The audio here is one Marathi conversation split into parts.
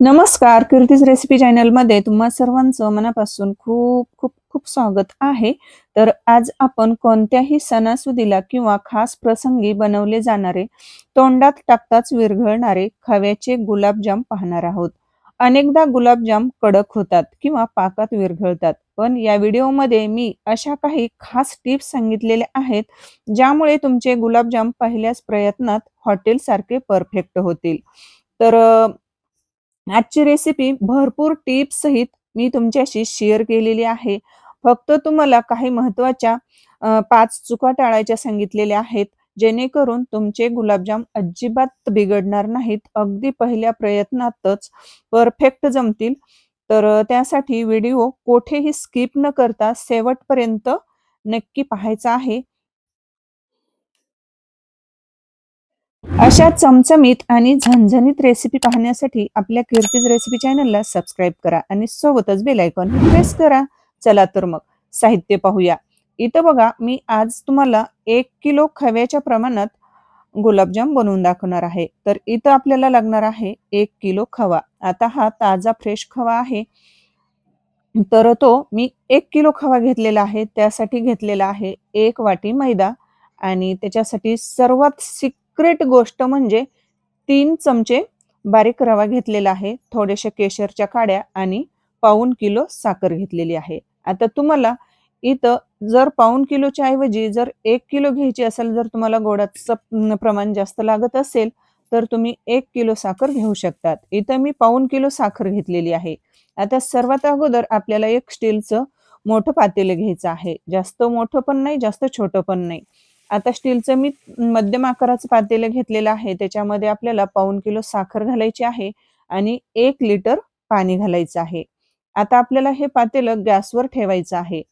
नमस्कार कीर्तीज रेसिपी चॅनलमध्ये तुम्हा सर्वांचं मनापासून खूप खूप खूप स्वागत आहे. तर आज आपण कोणत्याही सणासुदीला किंवा खास प्रसंगी बनवले जाणारे तोंडात टाकताच विरघळणारे खव्याचे गुलाबजाम पाहणार आहोत. अनेकदा गुलाबजाम कडक होतात किंवा पाकात विरघळतात पण या व्हिडिओमध्ये मी अशा काही खास टिप्स सांगितलेल्या आहेत ज्यामुळे तुमचे गुलाबजाम पहिल्याच प्रयत्नात हॉटेलसारखे परफेक्ट होतील. तर आजची रेसिपी भरपूर टिप्स सहित मी तुमच्याशी शेअर केलेली आहे. फक्त तुम्हाला काही महत्त्वाच्या पाच चुका टाळायच्या सांगितलेल्या आहेत जेणेकरून तुमचे गुलाबजाम अजिबात बिघडणार नाहीत. अगदी पहिल्या प्रयत्नातच परफेक्ट जमतील. तर त्यासाठी व्हिडिओ कोठेही स्किप न करता शेवटपर्यंत नक्की पाहायचा आहे. अशा चमचमीत आणि झणझणीत रेसिपी पाहण्यासाठी आपल्या कीर्तीज रेसिपी चॅनलला सबस्क्राईब करा आणि सोबतच बेल आयकॉन प्रेस करा. चला तर मग साहित्य पाहूया. इथं बघा मी आज तुम्हाला एक किलो खव्याच्या प्रमाणात गुलाबजाम बनवून दाखवणार आहे. तर इथं आपल्याला लागणार आहे एक किलो खवा. आता हा ताजा फ्रेश खवा आहे. तर तो मी एक किलो खवा घेतलेला आहे. त्यासाठी घेतलेला आहे एक वाटी मैदा. आणि त्याच्यासाठी सर्वात सिक सिक्रेट गोष्ट म्हणजे तीन चमचे बारीक रवा घेतलेला आहे थोड्याशा केशरच्या काड्या आणि पाऊन किलो साखर घेतलेली आहे. आता तुम्हाला इथं जर पाऊन किलोच्या ऐवजी जर एक किलो घ्यायची असेल जर तुम्हाला गोडाचं प्रमाण जास्त लागत असेल तर तुम्ही एक किलो साखर घेऊ शकतात. इथं मी पाऊन किलो साखर घेतलेली आहे. आता सर्वात अगोदर आपल्याला एक स्टीलचं मोठं पातेलं घ्यायचं आहे. जास्त मोठं पण नाही जास्त छोटं पण नाही. आता स्टीलचं मी मध्यम आकाराचं पातेलं घेतलेलं आहे. त्याच्यामध्ये आपल्याला पाऊन किलो साखर घालायची आहे आणि एक लिटर पाणी घालायचं आहे. आता आपल्याला हे पातेलं गॅसवर ठेवायचं आहे.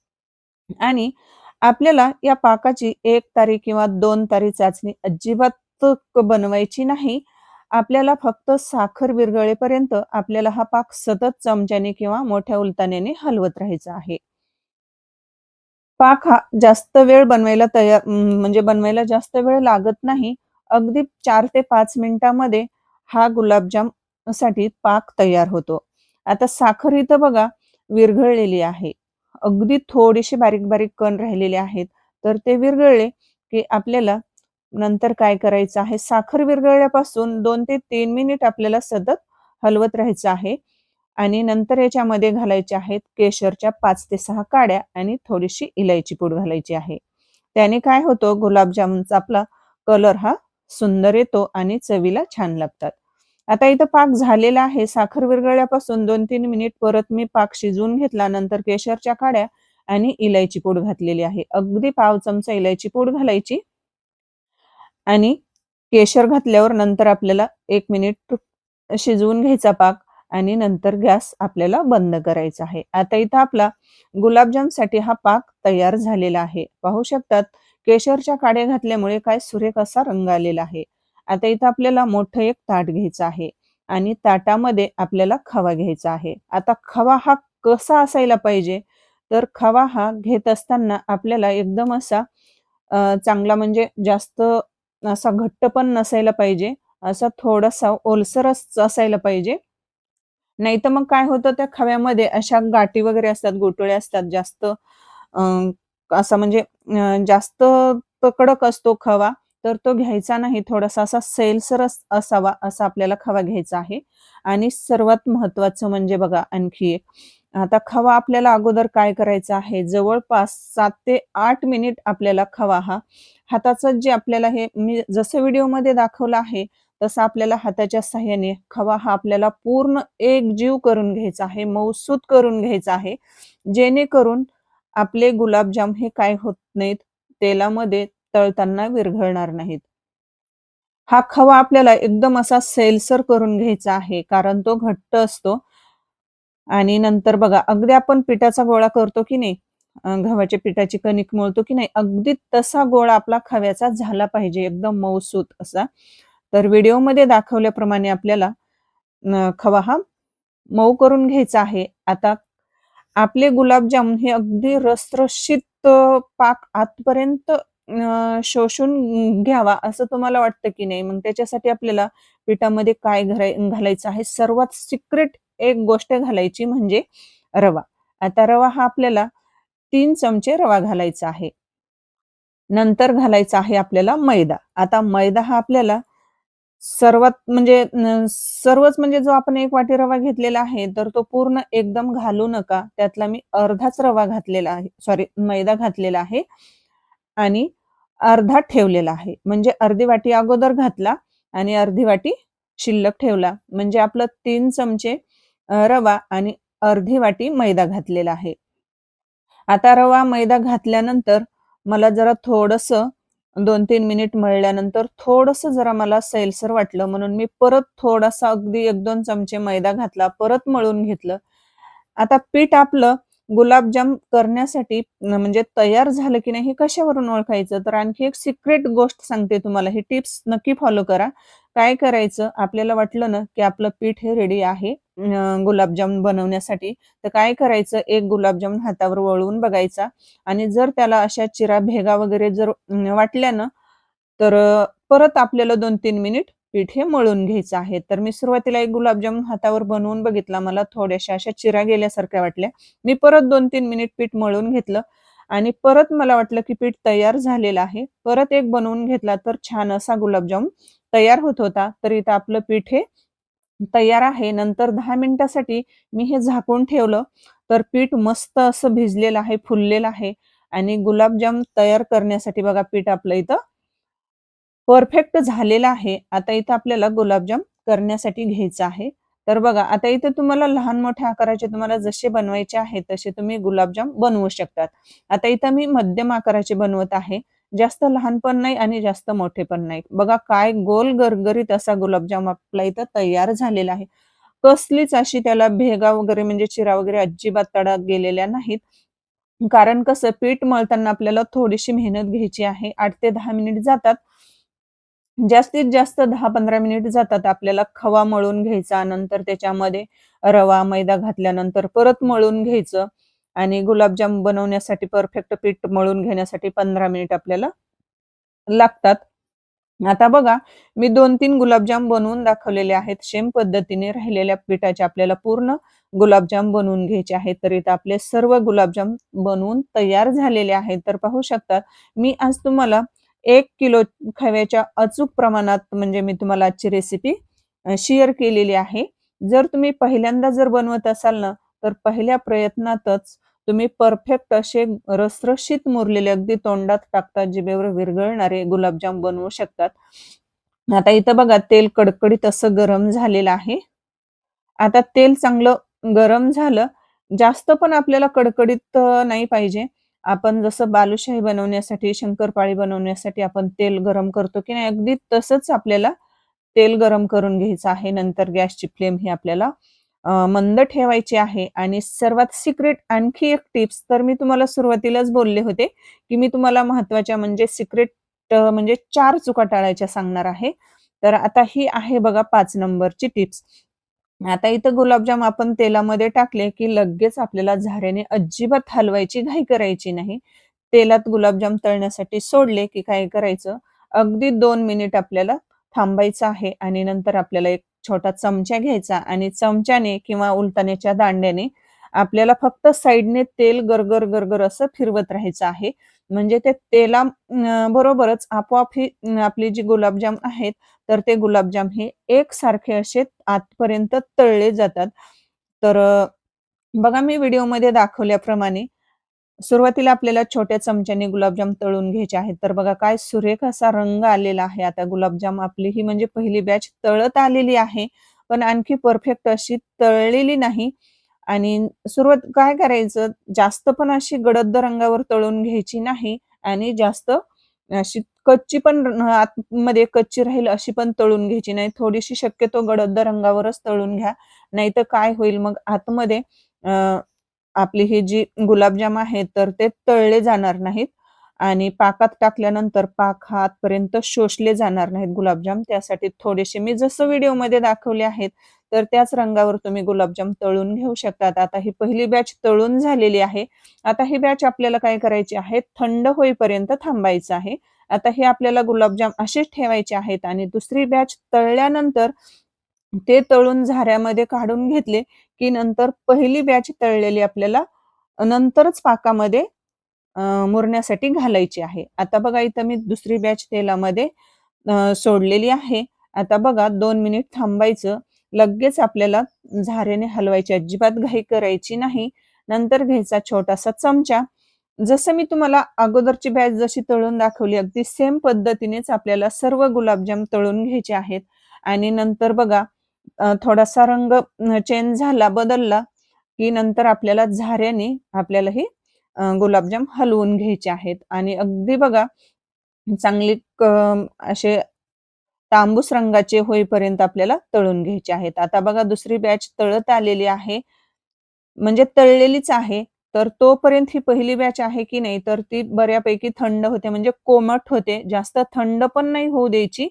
आणि आपल्याला या पाकाची एक तारी किंवा दोन तारी चाचणी अजिबात बनवायची नाही. आपल्याला फक्त साखर विरघळेपर्यंत आपल्याला हा पाक सतत चमच्याने किंवा मोठ्या उलताण्याने हलवत राहायचा आहे. पाक हा जास्त वेळ बनवायला तयार म्हणजे बनवायला जास्त वेळ लागत नाही. अगदी चार ते पाच मिनिटामध्ये हा गुलाबजामसाठी पाक तयार होतो. आता साखर इथं बघा विरघळलेली आहे. अगदी थोडीशी बारीक बारीक कण राहिलेले आहेत. तर ते विरघळले की आपल्याला नंतर काय करायचं आहे? साखर विरघळल्यापासून दोन ते तीन मिनिट आपल्याला सतत हलवत राहायचं आहे. आणि नंतर याच्यामध्ये घालायचे आहेत केशरच्या पाच ते सहा काड्या आणि थोडीशी इलायची पूड घालायची आहे. त्याने काय होतं? गुलाबजामुनचा आपला कलर हा सुंदर येतो आणि चवीला छान लागतात. आता इथं पाक झालेला आहे. साखर विरघळल्यापासून दोन तीन मिनिट परत मी पाक शिजवून घेतला. नंतर केशरच्या काड्या आणि इलायची पूड घातलेली आहे. अगदी पाव चमचा इलायची पूड घालायची आणि केशर घातल्यावर नंतर आपल्याला एक मिनिट शिजवून घ्यायचा पाक. आणि नंतर गॅस आपल्याला बंद करायचा आहे. आता इथं आपला गुलाबजामसाठी हा पाक तयार झालेला आहे. पाहू शकतात केशरच्या काड्या घातल्यामुळे काय सुरेख असा रंग आलेला आहे. आता इथं आपल्याला मोठं एक ताट घ्यायचं आहे आणि ताटामध्ये आपल्याला खवा घ्यायचा आहे. आता खवा हा कसा असायला पाहिजे? तर खवा हा घेत असताना आपल्याला एकदम असा चांगला म्हणजे जास्त असा घट्ट पण नसायला पाहिजे. असा थोडासा ओलसरच असायला पाहिजे. नाही तर मग काय होतं त्या खव्यामध्ये अशा गाठी वगैरे असतात गोटोळे असतात जास्त असा म्हणजे जास्त कडक असतो खवा तर तो घ्यायचा नाही. थोडासा असा सैलसर असावा असा आपल्याला खवा घ्यायचा आहे. आणि सर्वात महत्वाचं म्हणजे बघा आणखी एक आता खवा आपल्याला अगोदर काय करायचं आहे? जवळपास सात ते आठ मिनिट आपल्याला खवा हा हाताचं जे आपल्याला हे मी जसं व्हिडिओमध्ये दाखवलं आहे तसं आपल्याला हाताच्या साह्याने खवा हा आपल्याला पूर्ण एकजीव करून घ्यायचा आहे मऊसूत करून घ्यायचा आहे. जेणेकरून आपले गुलाबजाम हे काय होत नाहीत तेलामध्ये तळताना विरघळणार नाहीत. हा खवा आपल्याला एकदम असा सेलसर करून घ्यायचा आहे कारण तो घट्ट असतो. आणि नंतर बघा अगदी आपण पिठाचा गोळा करतो की नाही गव्हाच्या पिठाची कणिक मळतो की नाही अगदी तसा गोळा आपला खव्याचा झाला पाहिजे एकदम मऊसूत असा. तर व्हिडिओमध्ये दाखवल्याप्रमाणे आपल्याला खवा हा मऊ करून घ्यायचा आहे आता आपले गुलाबजाम हे अगदी रसरशीत पाक आतपर्यंत शोषून घ्यावा असं तुम्हाला वाटतं की नाही? मग त्याच्यासाठी आपल्याला पिठामध्ये काय घराय घालायचं आहे? सर्वात सिक्रेट एक गोष्ट घालायची म्हणजे रवा. आता रवा हा आपल्याला तीन चमचे रवा घालायचा आहे. नंतर घालायचा आहे आपल्याला मैदा. आता मैदा हा आपल्याला सर्वात म्हणजे न सर्वच म्हणजे जो आपण एक वाटी रवा घेतलेला आहे, तर तो पूर्ण एकदम घालू नका. त्यातला मी अर्धाच रवा घातलेला आहे सॉरी मैदा घातलेला आहे आणि अर्धा ठेवलेला आहे. म्हणजे अर्धी वाटी अगोदर घातला आणि अर्धी वाटी शिल्लक ठेवला. म्हणजे आपलं 3 चमचे अ, रवा आणि अर्धी वाटी मैदा घातलेला आहे. आता रवा, मैदा घातल्यानंतर मला जरा थोडंसं 2-3 मिनिट मळल्यानंतर थोडस जरा मला सैलसर वाटलं म्हणून मी परत थोडासा अगदी 1-2 चमचे मैदा घातला. परत मळून घेतलं. आता पीठ आपलं गुलाबजाम करण्यासाठी म्हणजे तयार झालं की नाही हे कशावरून ओळखायचं? तर आणखी एक सिक्रेट गोष्ट सांगते तुम्हाला. ही टिप्स नक्की फॉलो करा. काय करायचं? आपल्याला वाटलं ना, की आपलं पीठ हे रेडी आहे गुलाबजाम बनवण्यासाठी. तर काय करायचं? एक गुलाबजाम हातावर वळवून बघायचा आणि जर त्याला अशा चिरा, भेगा वगैरे जर वाटल्या ना, तर परत आपल्याला 2-3 मिनिट पीठ हे मळून घ्यायचं आहे. तर मी सुरुवातीला एक गुलाबजामुन हातावर बनवून बघितला. मला थोड्याशा अशा चिरा गेल्यासारख्या वाटल्या. मी परत 2-3 मिनिट पीठ मळून घेतलं आणि परत मला वाटलं, की पीठ तयार झालेलं आहे. परत एक बनवून घेतला, तर छान असा गुलाबजाम तयार होत होता. तर इथं आपलं पीठ हे तयार आहे. नंतर दहा मिनिटासाठी मी हे झाकून ठेवलं. तर पीठ मस्त असं भिजलेलं आहे, फुललेलं आहे आणि गुलाबजाम तयार करण्यासाठी बघा पीठ आपलं इथं परफेक्ट झालेला आहे. आता इथं आपल्याला गुलाबजाम करण्यासाठी घ्यायचा आहे. तर बघा आता इथे तुम्हाला लहान-मोठ्या आकाराचे तुम्हाला जसे बनवायचे आहे तसे तुम्ही गुलाबजाम बनवू शकतात. आता इथं मी मध्यम आकाराचे बनवत आहे. जास्त लहान पण नाही आणि जास्त मोठे पण नाही. बघा काय गोल गरगरीत असा गुलाबजाम आपला इथं तयार झालेला आहे. कसलीच अशी त्याला भेगा वगैरे म्हणजे चिरा वगैरे अजिबात तडा गेलेल्या नाहीत. कारण कसं पीठ मळताना आपल्याला थोडीशी मेहनत घ्यायची आहे. आठ ते दहा मिनिट जातात. जास्तीत जास्त 10-15 मिनिट जातात. आपल्याला खवा मळून घ्यायचा, नंतर त्याच्यामध्ये रवा, मैदा घातल्यानंतर परत मळून घ्यायचं आणि गुलाबजाम बनवण्यासाठी परफेक्ट पीठ मळून घेण्यासाठी 15 मिनिट आपल्याला लागतात. आता बघा मी 2-3 गुलाबजाम बनवून दाखवलेले आहेत. सेम पद्धतीने राहिलेल्या पिठाचे आपल्याला पूर्ण गुलाबजाम बनवून घ्यायचे आहेत. तर इथं आपले सर्व गुलाबजाम बनवून तयार झालेले आहेत. तर पाहू शकतात मी आज तुम्हाला एक किलो खव्याच्या अचूक प्रमाणात म्हणजे मी तुम्हाला आजची रेसिपी शेअर केलेली आहे. जर तुम्ही पहिल्यांदा जर बनवत असाल ना, तर पहिल्या प्रयत्नातच तुम्ही परफेक्ट असे रसरशीत मुरलेले अगदी तोंडात टाकता जिभेवर विरघळणारे गुलाबजाम बनवू शकतात. आता इथं बघा तेल कडकडीत असं गरम झालेलं आहे. आता तेल चांगलं गरम झालं. जास्त पण आपल्याला कडकडीत नाही पाहिजे. आपण जसं बालुशाही बनवण्यासाठी, शंकरपाळी बनवण्यासाठी आपण तेल गरम करतो की नाही, अगदी तसंच आपल्याला तेल गरम करून घ्यायचं आहे. नंतर गॅसची फ्लेम ही आपल्याला मंद ठेवायची आहे आणि सर्वात सिक्रेट आणखी एक टिप्स तर मी तुम्हाला सुरुवातीलाच बोलले होते, की मी तुम्हाला महत्त्वाच्या म्हणजे सिक्रेट म्हणजे चार चुका टाळायच्या सांगणार आहे. तर आता ही आहे बघा पाच नंबरची टिप्स. आता इथं गुलाबजाम आपण तेलामध्ये टाकले, की लगेच आपल्याला झाऱ्याने अजिबात हलवायची घाई करायची नाही. तेलात गुलाबजाम तळण्यासाठी सोडले, की काय करायचं, अगदी दोन मिनिट आपल्याला थांबायचं आहे आणि नंतर आपल्याला एक छोटा चमचा घ्यायचा आणि चमच्याने किंवा उलताण्याच्या दांड्याने आपल्याला फक्त साइडने तेल गरगर, गरगर असं फिरवत राहायचं आहे. म्हणजे ते तेला बरोबरच आपोआप ही आपली जी गुलाबजाम आहेत, तर ते गुलाबजाम हे एकसारखे असे आतपर्यंत तळले जातात. तर बघा मी व्हिडिओमध्ये दाखवल्याप्रमाणे सुरुवातीला आपल्याला छोट्या चमच्याने गुलाबजाम तळून घ्यायचे आहेत. तर बघा काय सुरेख असा रंग आलेला आहे. आता गुलाबजाम आपली ही म्हणजे पहिली बॅच तळत आलेली आहे. पण आणखी परफेक्ट अशी तळलेली नाही आणि सुरुवात काय करायचं, जास्त पण अशी गडद रंगावर तळून घ्यायची नाही आणि जास्त अशी कच्ची पण आतमध्ये कच्ची राहील अशी पण तळून घ्यायची नाही. थोडीशी शक्यतो गडद रंगावरच तळून घ्या. नाहीतर काय होईल मग आतमध्ये आपली ही जी गुलाबजाम आहेत, तर ते तळले जाणार नाहीत आणि पाकात टाकल्यानंतर पाक हा आतपर्यंत शोषले जाणार नाहीत गुलाबजाम. त्यासाठी थोडेसे मी जसं व्हिडिओमध्ये दाखवले आहेत तर त्याच रंगावर तुम्ही गुलाबजाम तळून घेऊ शकतात. आता ही पहिली बॅच तळून झालेली आहे. आता ही बॅच आपल्याला काय करायची आहे? थंड होईपर्यंत थांबायचं आहे. आता हे आपल्याला गुलाबजाम असेच ठेवायचे आहेत आणि दुसरी बॅच तळल्यानंतर ते तळून झाऱ्यामध्ये काढून घेतले की नंतर पहिली बॅच तळलेली आपल्याला नंतरच पाकामध्ये मुरण्यासाठी घालायची आहे. आता बघा इथं मी दुसरी बॅच तेलामध्ये सोडलेली आहे. आता बघा दोन मिनिट थांबायचं. लगेच आपल्याला झाऱ्याने हलवायची अजिबात घाई करायची नाही. नंतर घ्यायचा छोटासा चमचा. जसं मी तुम्हाला अगोदरची बॅच जशी तळून दाखवली अगदी सेम पद्धतीनेच आपल्याला सर्व गुलाबजाम तळून घ्यायचे आहेत. आणि नंतर बघा थोडासा रंग चेंज झाला बदलला की नंतर आपल्याला झाऱ्याने आपल्याला हे गुलाबजाम हलवून घ्यायचे आहेत. आणि अगदी बघा चांगली असे तांबूस रंगाचे होईपर्यंत आपल्याला तळून घ्यायचे आहेत. आता बघा दुसरी बॅच तळत आलेली आहे. म्हणजे तळलेलीच आहे. तर तोपर्यंत ही पहिली बॅच आहे की नाही तर ती बऱ्यापैकी थंड होते. म्हणजे कोमट होते. जास्त थंड पण नाही होऊ द्यायची.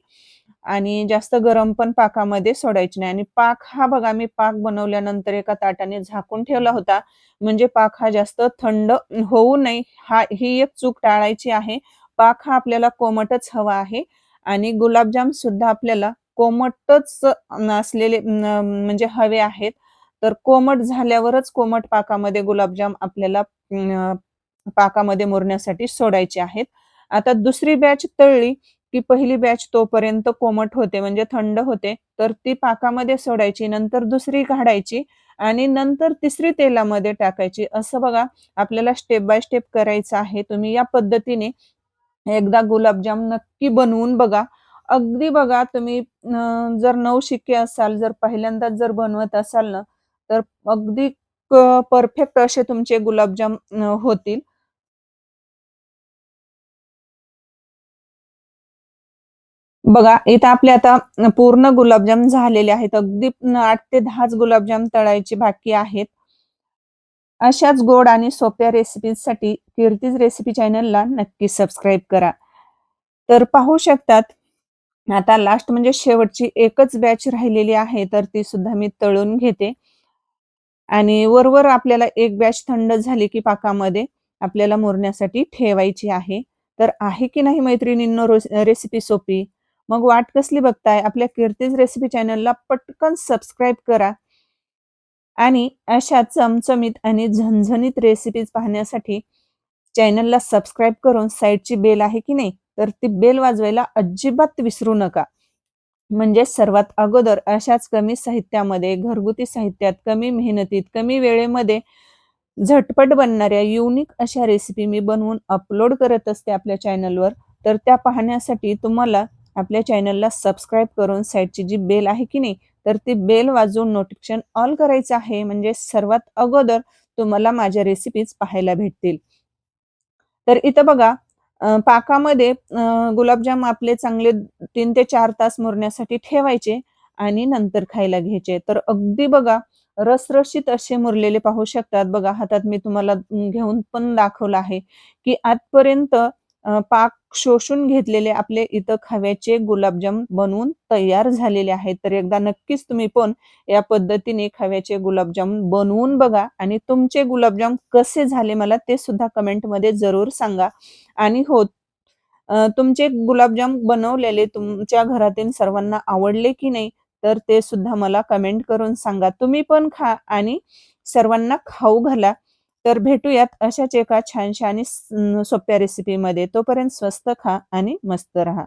आणि जास्त गरम पण पाकामध्ये सोडायचे नाही. आणि पाक हा बघा मी पाक बनवल्यानंतर एका ताटाने झाकून ठेवला होता. म्हणजे पाक हा जास्त थंड होऊ नये हा ही एक चूक टाळायची आहे. पाक हा आपल्याला कोमटच हवा आहे. आणि गुलाबजाम सुद्धा आपल्याला कोमटच असलेले म्हणजे हवे आहेत. तर कोमट झाल्यावरच कोमट पाकामध्ये गुलाबजाम आपल्याला पाकामध्ये मुरण्यासाठी सोडायचे आहेत. आता दुसरी बॅच तळली. की पहिली बॅच तोपर्यंत कोमट होते म्हणजे थंड होते तर ती पाकामध्ये सोडायची नंतर दुसरी काढायची आणि नंतर तिसरी तेलामध्ये टाकायची. असं बघा आपल्याला स्टेप बाय स्टेप करायचं आहे. तुम्ही या पद्धतीने एकदा गुलाबजाम नक्की बनवून बघा. अगदी बघा तुम्ही जर नऊ शिक्के असाल जर पहिल्यांदाच जर बनवत असाल ना तर अगदी परफेक्ट असे तुमचे गुलाबजाम होतील. बघा इथं आपले आता पूर्ण गुलाबजाम झालेले आहेत. अगदी आठ ते दहाच गुलाबजाम तळायची बाकी आहेत. अशाच गोड आणि सोप्या रेसिपीसाठी कीर्तीज रेसिपी चॅनलला नक्की सबस्क्राईब करा. तर पाहू शकतात आता लास्ट म्हणजे शेवटची एकच बॅच राहिलेली आहे तर ती सुद्धा मी तळून घेते. आणि वरवर आपल्याला एक बॅच थंड झाली की पाकामध्ये आपल्याला मोरण्यासाठी ठेवायची आहे. तर आहे की नाही मैत्रिणींनो रेसिपी सोपी? मग वाट कसली बघताय? आपल्या कीर्तीज रेसिपी चॅनलला पटकन सबस्क्राईब करा. आणि अशा चमचमीत आणि झणझणीत रेसिपीज पाहण्यासाठी चॅनलला सबस्क्राईब करून साईडची बेल आहे की नाही तर ती बेल वाजवायला अजिबात विसरू नका. म्हणजे सर्वात अगोदर अशाच कमी साहित्यामध्ये घरगुती साहित्यात कमी मेहनतीत कमी वेळेमध्ये झटपट बनणाऱ्या युनिक अशा रेसिपी मी बनवून अपलोड करत असते आपल्या चॅनलवर तर त्या पाहण्यासाठी तुम्हाला आपल्या चॅनलला सबस्क्राईब करून साईडची जी बेल आहे की नाही तर ती बेल वाजवून नोटिफिकेशन ऑल करायचं आहे. म्हणजे सर्वात अगोदर तुम्हाला माझ्या रेसिपीज पाहायला भेटतील. तर इथं बघा पाकामध्ये गुलाबजाम आपले चांगले तीन ते चार तास मुरण्यासाठी ठेवायचे आणि नंतर खायला घ्यायचे. तर अगदी बघा रसरशीत असे मुरलेले पाहू शकतात. बघा हातात मी तुम्हाला घेऊन पण दाखवलं आहे की आजपर्यंत पाक शोषून घेतलेले आपले इथं खव्याचे गुलाबजाम बनवून तयार झालेले आहेत. तर एकदा नक्कीच तुम्ही पण या पद्धतीने खव्याचे गुलाबजाम बनवून बघा आणि तुमचे गुलाबजाम कसे झाले मला ते सुद्धा कमेंटमध्ये जरूर सांगा. आणि हो तुमचे गुलाबजाम बनवलेले तुमच्या घरातील सर्वांना आवडले की नाही तर ते सुद्धा मला कमेंट करून सांगा. तुम्ही पण खा आणि सर्वांना खाऊ घाला. तर भेटूयात अशाच एका छानशा आणि सोप्या रेसिपीमध्ये तोपर्यंत स्वस्त खा आणि मस्त राहा.